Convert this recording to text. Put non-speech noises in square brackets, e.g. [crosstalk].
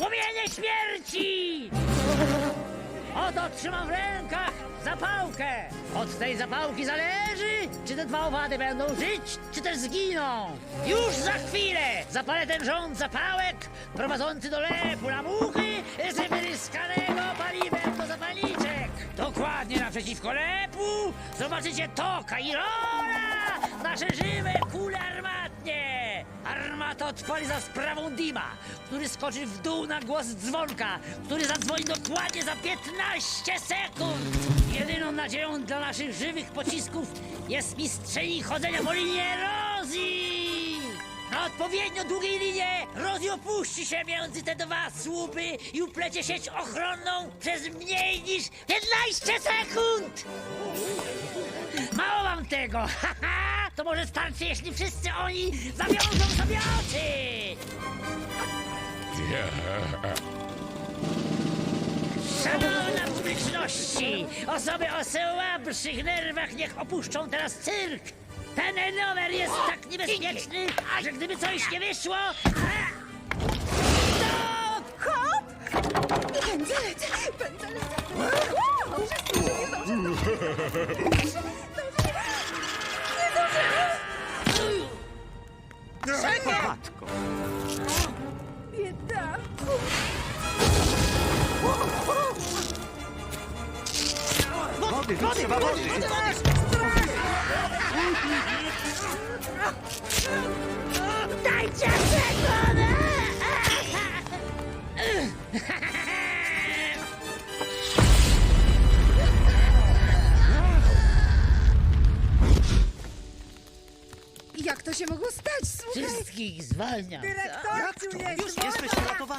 Płomienie śmierci! Oto trzymam w rękach zapałkę. Od tej zapałki zależy, czy te dwa owady będą żyć, czy też zginą. Już za chwilę zapalę ten rząd zapałek prowadzący do lepu na muchy z wyryskanego paliwem do zapalniczek. Dokładnie naprzeciwko lepu zobaczycie toka i rola, nasze żywe kule. Armata odpali za sprawą Dima, który skoczy w dół na głos dzwonka, który zadzwoni dokładnie za 15 sekund. Jedyną nadzieją dla naszych żywych pocisków jest mistrzeni chodzenia po linii erozji. Na odpowiednio długiej linie Rozi opuści się między te dwa słupy i uplecie sieć ochronną przez mniej niż 15 sekund! Mało wam tego! Haha! [laughs] To może starczy, jeśli wszyscy oni zawiążą sobie oczy! Szanowna publiczności! Osoby o słabszych nerwach niech opuszczą teraz cyrk! Ten rower jest tak niebezpieczny, że gdyby coś nie wyszło... To... Hop! Pędzelec! Pędzelec! Wow! Wszystko się nie zdąży! Wody, trzeba wody. Dajcie sekund! Jak to się mogło stać? Słuchaj, Wszystkich zwalniam. dyrektorciu, jest Już jesteś wolna!